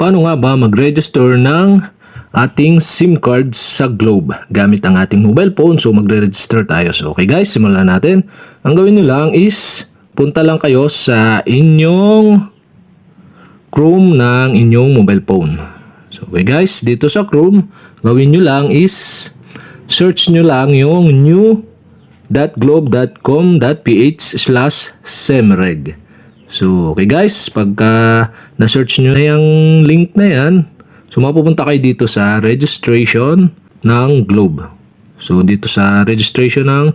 paano nga ba mag-register ng ating SIM card sa Globe gamit ang ating mobile phone. So magre-register tayo. So okay guys, simulan natin. Ang gawin nyo lang is punta lang kayo sa inyong Chrome ng inyong mobile phone. So okay guys, dito sa Chrome, gawin nyo lang is search nyo lang yung new.globe.com.ph slash semreg. So, okay guys, pagka na-search nyo na yung link na yan, so mapupunta kayo dito sa registration ng Globe. So, dito sa registration ng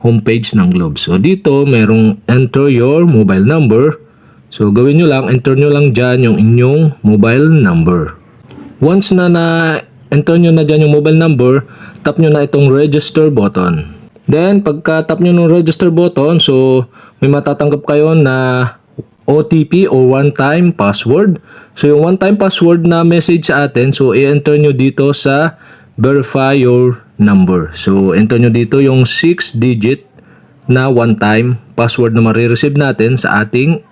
homepage ng Globe. So, dito merong enter your mobile number. So, gawin nyo lang, enter nyo lang dyan yung inyong mobile number. Once na na-enter nyo na dyan yung mobile number, tap nyo na itong register button. Then, pagka tap nyo ng register button, so may matatanggap kayo na OTP o one-time password. So, yung one-time password na message sa atin, so i-enter nyo dito sa verify your number. So, enter nyo dito yung 6-digit na one-time password na marireceive natin sa ating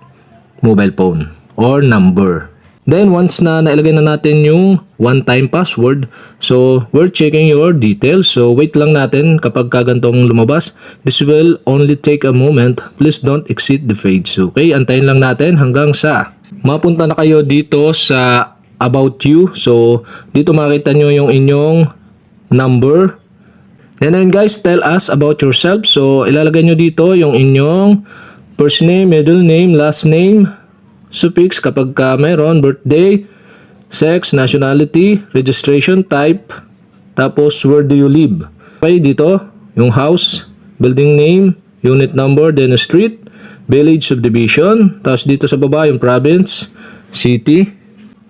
mobile phone or number. Then once na nailagay na natin yung one-time password, so we're checking your details. So wait lang natin kapag kagantong lumabas. This will only take a moment. Please don't exit the page. Okay, antayin lang natin hanggang sa mapunta na kayo dito sa about you. So dito makita nyo yung inyong number. Then ayun guys, tell us about yourself. So ilalagay nyo dito yung inyong first name, middle name, last name, suffix kapag ka mayroon, birthday, sex, nationality, registration type, tapos where do you live. Okay, dito, yung house, building name, unit number, then street, village subdivision, tapos dito sa baba yung province, city,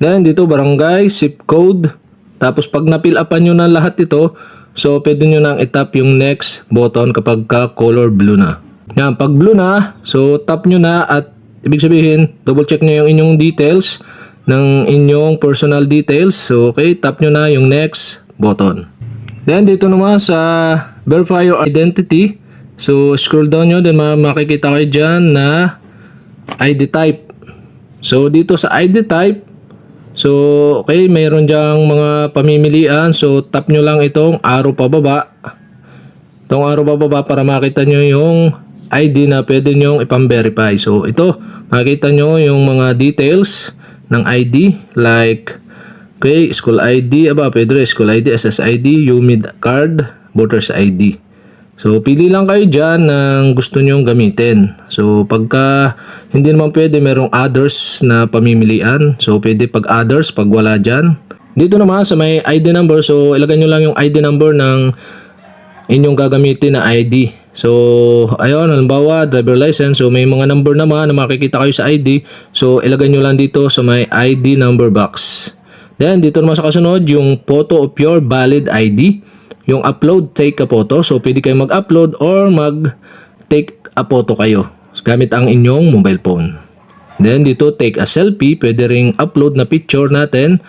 then dito barangay, zip code, tapos pag napil upan nyo na lahat ito, so pwede nyo nang itap yung next button kapag ka color blue na. Yan, pag blue na, so tap nyo na at Ibig sabihin, double check nyo yung inyong details ng inyong personal details. So, okay, tap nyo na yung next button. Then, dito naman sa verify your identity. So, scroll down nyo, then ma- makikita kayo dyan na ID type. So, dito sa ID type, so, okay, mayroon dyang mga pamimilian. So, tap nyo lang itong arrow pababa. Itong arrow pababa para makita nyo yung ID na pwede nyong ipam-verify. So, ito, makikita nyo yung mga details ng ID like okay, school ID, aba, pwede rin, school ID, SSID, UMID card, voter's ID. So, pili lang kayo dyan ng gusto nyong gamitin. So, pagka hindi naman pwede, merong others na pamimilian. So, pwede pag others, pag wala dyan. Dito naman sa may ID number, so ilagay nyo lang yung ID number ng inyong gagamitin na ID. So, ayun, halimbawa, driver license. So, may mga number naman na makikita kayo sa ID. So, ilagay nyo lang dito sa may ID number box. Then, dito naman sa kasunod, yung photo of your valid ID. Yung upload, take a photo. So, pwede kayo mag-upload or mag-take a photo kayo gamit ang inyong mobile phone. Then, dito, take a selfie. Pwede ring upload na picture natin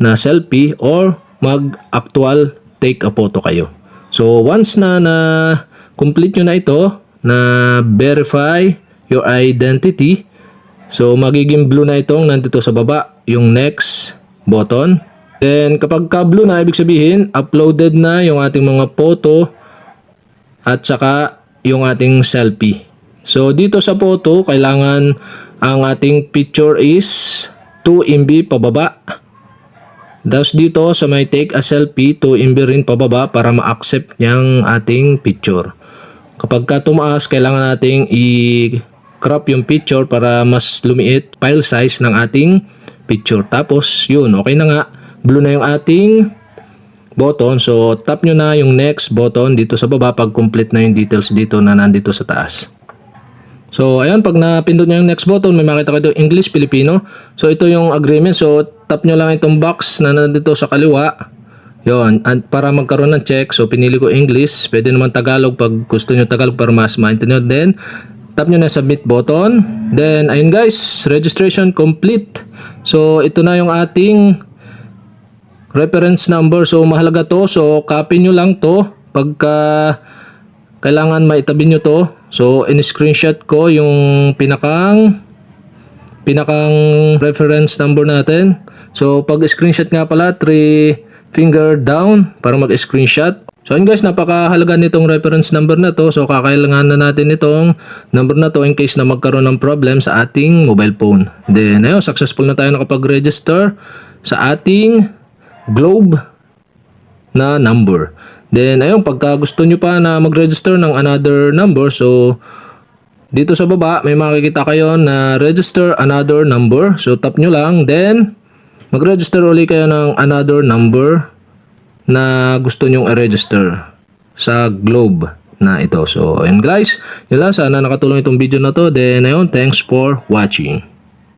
na selfie or mag-actual take a photo kayo. So, once na na complete nyo na ito na verify your identity. So, magiging blue na itong nandito sa baba, yung next button. Then, kapag ka blue na, ibig sabihin, uploaded na yung ating mga photo at saka yung ating selfie. So, dito sa photo, kailangan ang ating picture is 2 MB pababa. Tapos dito sa may take a selfie, 2 MB rin pababa para ma-accept niyang ating picture. Kapag ka tumaas, kailangan nating i-crop yung picture para mas lumiit file size ng ating picture. Tapos, yun, okay na nga. Blue na yung ating button. So, tap nyo na yung next button dito sa baba pag complete na yung details dito na nandito sa taas. So, ayun, pag napindot nyo yung next button, may makita kayo English, Filipino. So, ito yung agreement. So, tap nyo lang itong box na nandito sa kaliwa. Yon, at para magkaroon ng check, so pinili ko English, pwede naman Tagalog pag gusto nyo Tagalog para mas maintindihan. Then, tap nyo na submit button. Then, ayun guys, registration complete. So, ito na yung ating reference number. So, mahalaga to. So, copy nyo lang to. Pagka kailangan maitabi nyo to. So, in-screenshot ko yung pinakang pinakang reference number natin. So, pag screenshot nga pala, 3 finger down para mag-screenshot. So, yun guys, napakahalaga nitong reference number na to. So, kakailangan na natin itong number na to in case na magkaroon ng problem sa ating mobile phone. Then, ayun, successful na tayo nakapag-register sa ating Globe na number. Then, ayun, pagka gusto nyo pa na mag-register ng another number, so, dito sa baba, may makikita kayo na register another number. So, tap nyo lang. Then, mag-register ulit kayo ng another number na gusto nyong i-register sa Globe na ito. So, ayun guys. Yun lang. Sana nakatulong itong video na to. Then, ayun, thanks for watching.